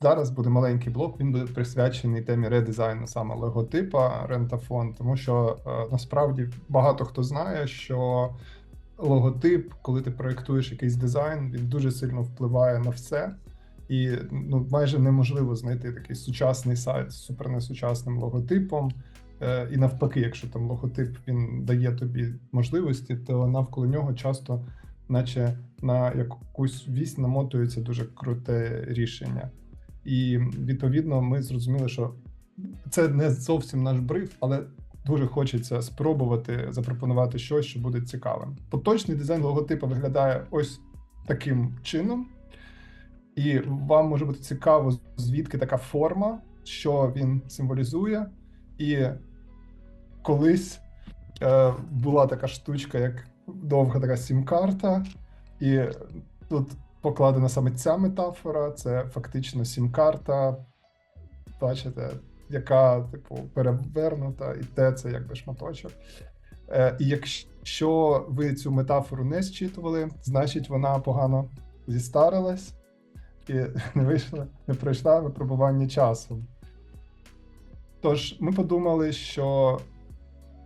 зараз буде маленький блок. Він буде присвячений темі редизайну саме логотипа Рентафон, тому що е, насправді багато хто знає, що логотип, коли ти проєктуєш якийсь дизайн, він дуже сильно впливає на все. І ну, майже неможливо знайти такий сучасний сайт з супернесучасним логотипом. Е, І навпаки, якщо там логотип він дає тобі можливості, то навколо нього часто, наче на якусь вісь, намотується дуже круте рішення. І відповідно ми зрозуміли, що це не зовсім наш бриф, але дуже хочеться спробувати запропонувати щось, що буде цікавим. Поточний дизайн логотипу виглядає ось таким чином. І вам може бути цікаво, звідки така форма, що він символізує. І колись е, була така штучка, як довга така сім-карта, і тут покладена саме ця метафора. Це фактично сім-карта. Бачите, яка, типу, перевернута, і те це якби шматочок. Е, І якщо ви цю метафору не зчитували, значить вона погано зістарилась і не вийшла, не пройшла випробування часу. Тож ми подумали, що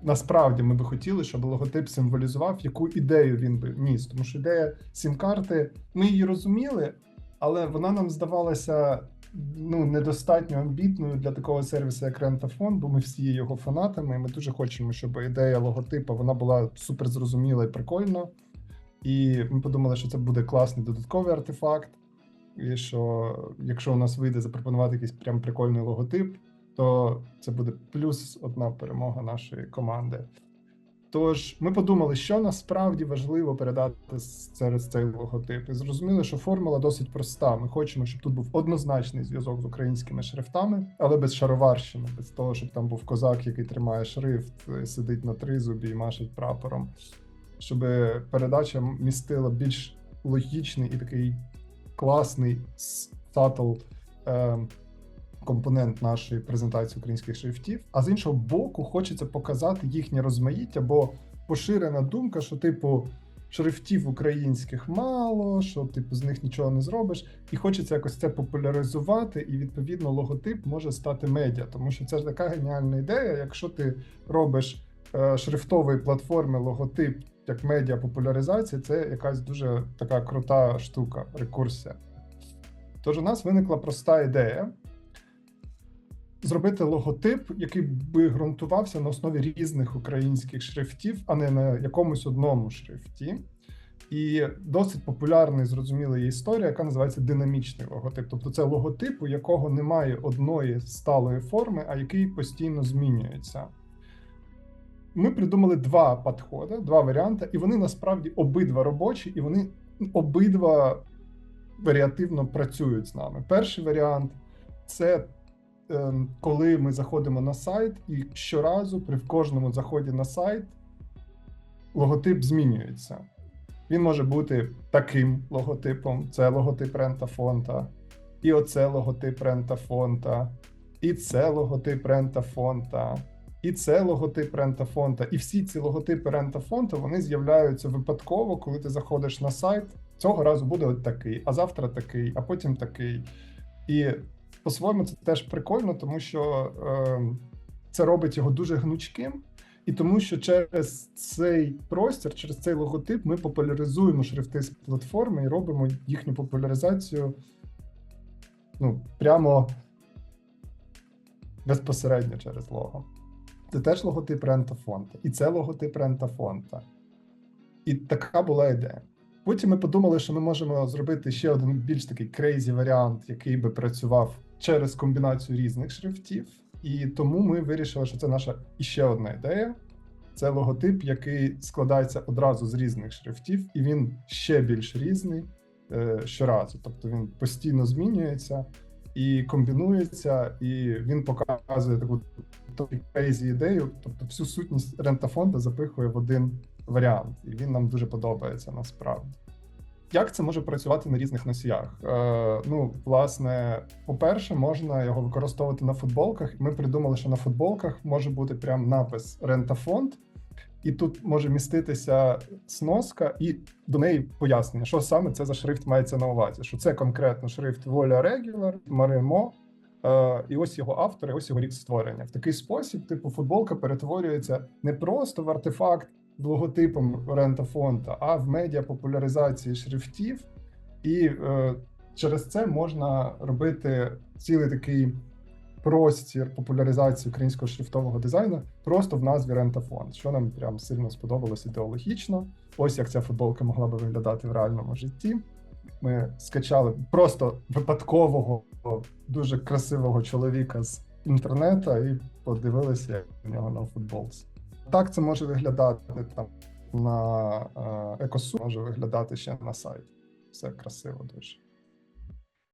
насправді ми би хотіли, щоб логотип символізував, яку ідею він би ніс. Тому що ідея сім-карти, ми її розуміли, але вона нам здавалася ну, недостатньо амбітною для такого сервісу, як Рентафон, бо ми всі є його фанатами, і ми дуже хочемо, щоб ідея логотипа вона була супер зрозуміла і прикольна. І ми подумали, що це буде класний додатковий артефакт. І що якщо у нас вийде запропонувати якийсь прям прикольний логотип, то це буде плюс одна перемога нашої команди. Тож ми подумали, що насправді важливо передати через цей логотип. І зрозуміли, що формула досить проста. Ми хочемо, щоб тут був однозначний зв'язок з українськими шрифтами, але без шароварщини, без того, щоб там був козак, який тримає шрифт, сидить на тризубі і машить прапором, щоб передача містила більш логічний і такий класний статл е, компонент нашої презентації українських шрифтів. А з іншого боку, хочеться показати їхнє розмаїття, бо поширена думка, що, типу, шрифтів українських мало, що типу з них нічого не зробиш, і хочеться якось це популяризувати, і відповідно логотип може стати медіа, тому що це ж така геніальна ідея. Якщо ти робиш е, шрифтової платформи логотип як медіа популяризації, це якась дуже така крута штука, рекурсія. Тож у нас виникла проста ідея зробити логотип, який би ґрунтувався на основі різних українських шрифтів, а не на якомусь одному шрифті. І досить популярна і зрозуміла є історія, яка називається динамічний логотип. Тобто це логотип, у якого немає одної сталої форми, а який постійно змінюється. Ми придумали два підходи, два варіанти, і вони насправді обидва робочі, і вони обидва варіативно працюють з нами. Перший варіант це коли ми заходимо на сайт, і щоразу при кожному заході на сайт логотип змінюється. Він може бути таким логотипом: це логотип рента фонта, і оце логотип рента фонта, і це логотип рента фонта. І це логотип рентафонта. І всі ці логотипи рентафонта вони з'являються випадково, коли ти заходиш на сайт. Цього разу буде от такий, а завтра такий, а потім такий. І по-своєму це теж прикольно, тому що е, це робить його дуже гнучким, і тому, що через цей простір, через цей логотип, ми популяризуємо шрифти з платформи і робимо їхню популяризацію ну, прямо безпосередньо через лого. Це теж логотип Рента Фонта. І це логотип Рента Фонта. І така була ідея. Потім ми подумали, що ми можемо зробити ще один більш такий крейзі варіант, який би працював через комбінацію різних шрифтів. І тому ми вирішили, що це наша іще одна ідея. Це логотип, який складається одразу з різних шрифтів, і він ще більш різний е, щоразу. Тобто він постійно змінюється і комбінується, і він показує таку крейзі ідею, тобто всю сутність рентафонда запихує в один варіант, і він нам дуже подобається насправді. Як це може працювати на різних носіях? Е, Ну, власне, по-перше, можна його використовувати на футболках. Ми придумали, що на футболках може бути прям напис рентафонд, і тут може міститися сноска, і до неї пояснення, що саме це за шрифт мається на увазі. Що це конкретно шрифт Воля Regular, Маримо, е, і ось його автор, і ось його рік створення. В такий спосіб, типу, футболка перетворюється не просто в артефакт логотипом рента фонта, а в медіа популяризації шрифтів, і е, через це можна робити цілий такий простір популяризації українського шрифтового дизайну просто в назві Рентафонд, що нам прям сильно сподобалось ідеологічно. Ось як ця футболка могла би виглядати в реальному житті. Ми скачали просто випадкового, дуже красивого чоловіка з інтернету і подивилися, як у нього на футболці. Так це може виглядати там на е, екосу, може виглядати ще на сайті. Все красиво дуже.